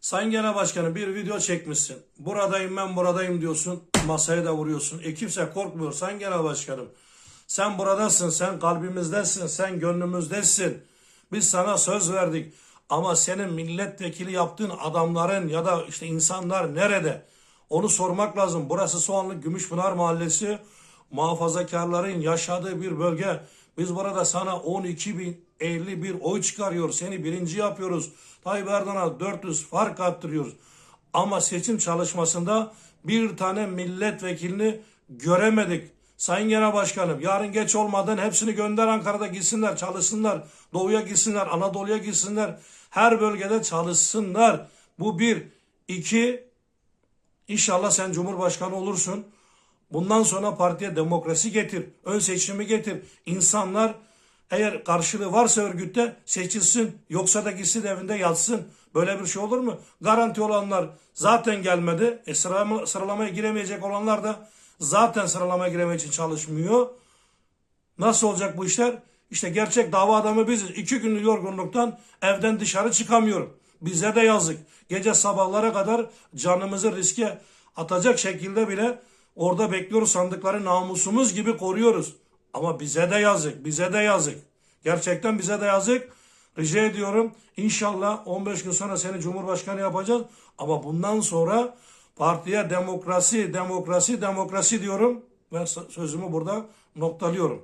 Sayın Genel Başkanım bir video çekmişsin. Buradayım ben buradayım diyorsun. Masaya da vuruyorsun. E kimse korkmuyor Sayın Genel Başkanım. Sen buradasın, sen kalbimizdesin, sen gönlümüzdesin. Biz sana söz verdik. Ama senin milletvekili yaptığın adamların ya da işte insanlar nerede? Onu sormak lazım. Burası Soğanlı Gümüşpınar Mahallesi muhafazakarların yaşadığı bir bölge. Biz burada sana 12 bin 51 oy çıkarıyoruz. Seni birinci yapıyoruz. Tayyip Erdoğan'a 400 fark attırıyoruz. Ama seçim çalışmasında bir tane milletvekilini göremedik. Sayın Genel Başkanım yarın geç olmadan hepsini gönder Ankara'da gitsinler çalışsınlar. Doğuya gitsinler Anadolu'ya gitsinler. Her bölgede çalışsınlar. Bu bir. iki İnşallah sen Cumhurbaşkanı olursun. Bundan sonra partiye demokrasi getir. Ön seçimi getir. İnsanlar eğer karşılığı varsa örgütte seçilsin. Yoksa da gitsin evinde yatsın. Böyle bir şey olur mu? Garanti olanlar zaten gelmedi. E sıralama, sıralamaya giremeyecek olanlar da zaten sıralamaya giremek için çalışmıyor. Nasıl olacak bu işler? İşte gerçek dava adamı biziz. İki günlük yorgunluktan evden dışarı çıkamıyorum. Bize de yazık. Gece sabahlara kadar canımızı riske atacak şekilde bile orada bekliyoruz sandıkları namusumuz gibi koruyoruz. Ama bize de yazık, bize de yazık. Gerçekten bize de yazık. Rica ediyorum inşallah 15 gün sonra seni Cumhurbaşkanı yapacağız. Ama bundan sonra partiye demokrasi, demokrasi, demokrasi diyorum. Ve sözümü burada noktalıyorum.